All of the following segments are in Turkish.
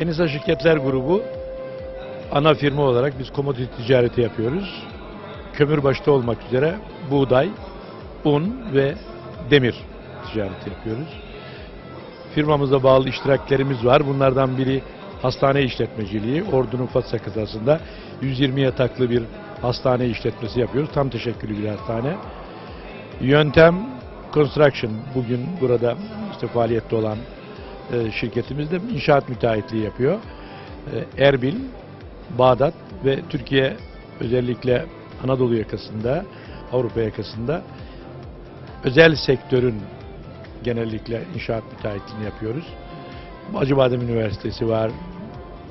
Enisa Şirketler Grubu ana firma olarak biz komodite ticareti yapıyoruz. Kömür başta olmak üzere buğday, un ve demir ticareti yapıyoruz. Firmamıza bağlı iştiraklerimiz var. Bunlardan biri hastane işletmeciliği. Ordu'nun Fatsa kıtasında 120 yataklı bir hastane işletmesi yapıyoruz. Tam teşekküllü bir hastane. Yöntem Construction bugün burada işte faaliyette olan e, şirketimiz de inşaat müteahhitliği yapıyor. E, Erbil, Bağdat ve Türkiye özellikle Anadolu yakasında, Avrupa yakasında özel sektörün genellikle inşaat müteahhitliğini yapıyoruz. Acıbadem Üniversitesi var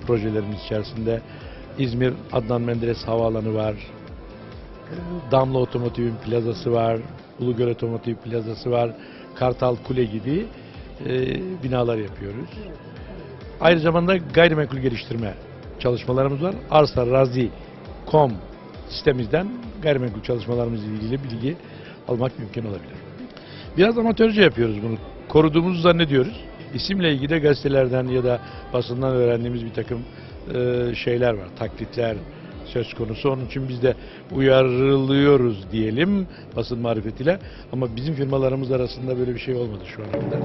projelerimiz içerisinde. İzmir Adnan Menderes Havaalanı var. Ee, Damla Otomotiv'in plazası var. Ulugöl Otomotiv plazası var. Kartal Kule gibi e, binalar yapıyoruz. Aynı zamanda gayrimenkul geliştirme çalışmalarımız var. Arsa Razi Com sitemizden gayrimenkul çalışmalarımızla ilgili bilgi almak mümkün olabilir. Biraz amatörce yapıyoruz bunu. Koruduğumuzu zannediyoruz. İsimle ilgili de gazetelerden ya da basından öğrendiğimiz bir takım e, şeyler var. Taklitler söz konusu. Onun için biz de uyarılıyoruz diyelim basın marifetiyle. Ama bizim firmalarımız arasında böyle bir şey olmadı şu ana kadar.